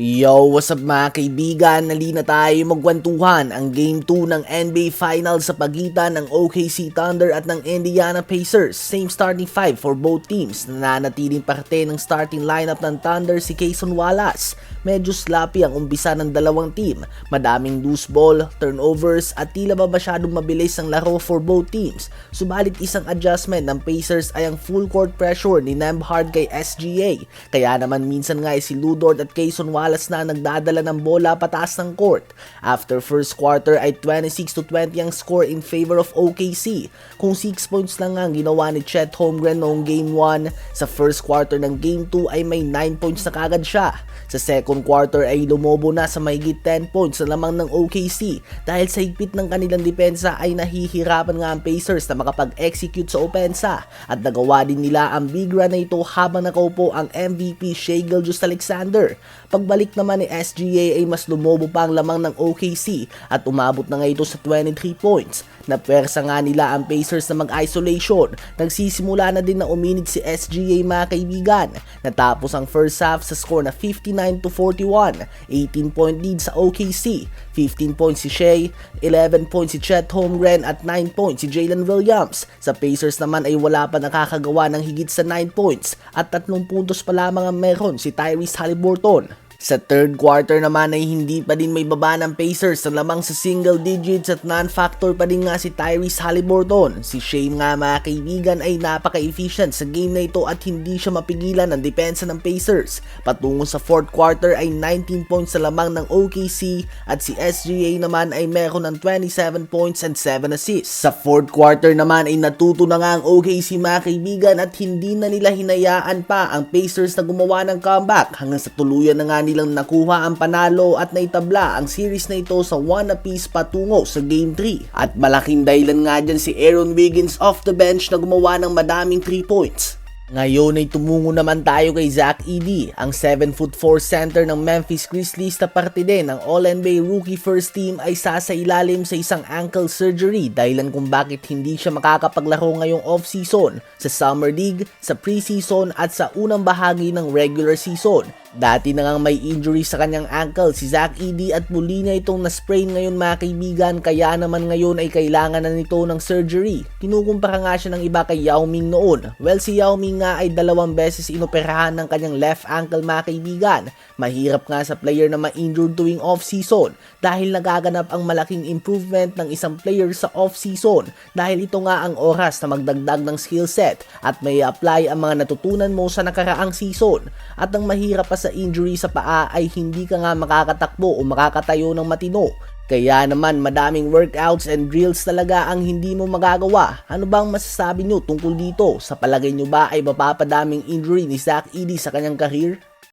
Yo, what's up mga kaibigan? Nali na tayo magkwentuhan ang Game 2 ng NBA Finals sa pagitan ng OKC Thunder at ng Indiana Pacers. Same starting five for both teams. Nananatiling parte ng starting lineup ng Thunder si Cason Wallace. Medyo sloppy ang umpisa ng dalawang team. Madaming loose ball, turnovers at tila ba masyadong mabilis ang laro for both teams. Subalit isang adjustment ng Pacers ay ang full court pressure ni Nembhard kay SGA. Kaya naman minsan nga ay si Ludort at Cason Wallace na ang nagdadala ng bola pataas ng court. After first quarter ay 26 to 20 ang score in favor of OKC. Kung 6 points lang ang ginawa ni Chet Holmgren noong game 1, sa first quarter ng game 2 ay may 9 points na kagad siya. Sa second quarter ay lumobo na sa mahigit 10 points na lamang ng OKC dahil sa higpit ng kanilang depensa ay nahihirapan nga ang Pacers na makapag-execute sa opensa at nagawa din nila ang big run na ito habang nakaupo ang MVP Shea Gilgeous Alexander. Pagbalik naman ni SGA ay mas lumobo pa ang lamang ng OKC at umabot na nga ito sa 23 points. Napwersa nga nila ang Pacers na mag-isolation. Nagsisimula na din na uminit si SGA mga kaibigan. Natapos ang first half sa score na 59 to 41. 18 point lead sa OKC. 15 points si Shea, 11 points si Chet Holmgren at 9 points si Jalen Williams. Sa Pacers naman ay wala pa nakakagawa ng higit sa 9 points at 3 puntos pa lamang ang meron si Tyrese Halliburton. Sa third quarter naman ay hindi pa din may baba ng Pacers sa lamang sa single digits at non-factor pa din nga si Tyrese Halliburton. Si Shea nga mga kaibigan ay napaka-efficient sa game na ito at hindi siya mapigilan ng depensa ng Pacers. Patungo sa fourth quarter ay 19 points sa lamang ng OKC at si SGA naman ay meron ng 27 points and 7 assists. Sa fourth quarter naman ay natuto na nga ang OKC mga kaibigan at hindi na nila hinayaan pa ang Pacers na gumawa ng comeback hanggang sa tuluyan na nga nilang nakuha ang panalo at naitabla ang series na ito sa one apiece patungo sa Game 3. At malaking dahilan nga dyan si Aaron Wiggins off the bench na gumawa ng madaming 3 points. Ngayon ay tumungo naman tayo kay Zach Edey, ang 7'4 center ng Memphis Grizzlies na parte din ng All-NBA Rookie First Team ay sasailalim sa isang ankle surgery dahilan kung bakit hindi siya makakapaglaro ngayong off-season, sa Summer League, sa preseason at sa unang bahagi ng regular season. Dati na ngang may injury sa kanyang ankle si Zach Edey at muli na itong na-sprain ngayon mga kaibigan kaya naman ngayon ay kailangan na nito ng surgery. Kinukumpara nga siya ng iba kay Yao Ming noon. Well si Yao Ming nga ay dalawang beses inoperahan ng kanyang left ankle mga kaibigan. Mahirap nga sa player na ma-injured tuwing off-season dahil nagaganap ang malaking improvement ng isang player sa off-season dahil ito nga ang oras na magdagdag ng skill set at may apply ang mga natutunan mo sa nakaraang season. At ang mahirap pa sa injury sa paa ay hindi ka nga makakatakbo o makakatayo ng matino. Kaya naman madaming workouts and drills talaga ang hindi mo magagawa. Ano bang masasabi nyo tungkol dito? Sa palagay nyo ba ay mapapadaming injury ni Zach Edey sa kanyang career?